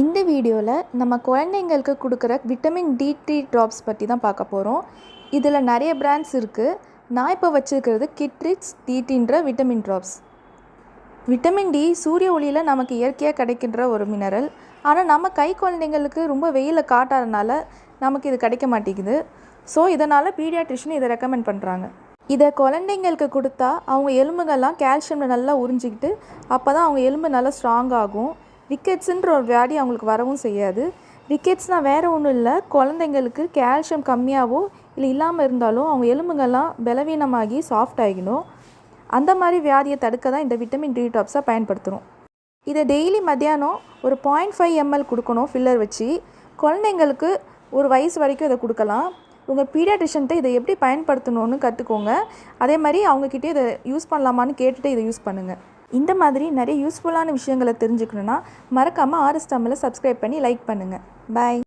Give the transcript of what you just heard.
இந்த வீடியோவில் நம்ம குழந்தைங்களுக்கு கொடுக்குற விட்டமின் டி த்ரீ ட்ராப்ஸ் பற்றி தான் பார்க்க போகிறோம் இதில் நிறைய பிராண்ட்ஸ் இருக்குது நான் இப்போ வச்சுருக்கிறது கிட்ரிக்ஸ் டிடின்ற விட்டமின் ட்ராப்ஸ் விட்டமின் டி சூரிய ஒளியில் நமக்கு இயற்கையாக கிடைக்கின்ற ஒரு மினரல் ஆனால் நம்ம கை குழந்தைங்களுக்கு ரொம்ப வெயிலில் காட்டாதனால நமக்கு இது கிடைக்க மாட்டேங்குது. ஸோ இதனால் பீடியாட்ரிஷன் இதை ரெக்கமெண்ட் பண்ணுறாங்க இதை குழந்தைங்களுக்கு கொடுத்தா அவங்க எலும்புகள்லாம் கால்சியம் நல்லா உறிஞ்சிக்கிட்டு அப்போ தான் அவங்க எலும்பு நல்லா ஸ்ட்ராங் ஆகும். ரிக்கெட்ஸுன்ற ஒரு வியாதி அவங்களுக்கு வரவும் செய்யாது. ரிக்கெட்ஸ்னால் வேறு ஒன்றும் இல்லை. குழந்தைங்களுக்கு கால்சியம் கம்மியாகவோ இல்லை இல்லாமல் இருந்தாலும் அவங்க எலும்புங்கள்லாம் பலவீனமாகி சாஃப்ட் ஆகிடும் அந்த மாதிரி வியாதியை தடுக்க தான் இந்த விட்டமின் டி டாப்ஸை பயன்படுத்துகிறோம் இதை டெய்லி மத்தியானம் ஒரு பாயிண்ட் ஃபைவ் எம்எல் கொடுக்கணும் ஃபில்லர் வச்சு. குழந்தைங்களுக்கு ஒரு வயசு வரைக்கும் இதை கொடுக்கலாம். உங்கள் பீடியாட்ரிஷன்ட்ட இதை எப்படி பயன்படுத்தணும்னு கற்றுக்கோங்க அதே மாதிரி அவங்கக்கிட்டே இதை யூஸ் பண்ணலாமான்னு கேட்டுட்டு இதை யூஸ் பண்ணுங்கள் இந்த மாதிரி நிறைய யூஸ்ஃபுல்லான விஷயங்களை தெரிஞ்சுக்கணுன்னா மறக்காமல் ஆர்எஸ் தமிழை சப்ஸ்கிரைப் பண்ணி லைக் பண்ணுங்கள் பாய்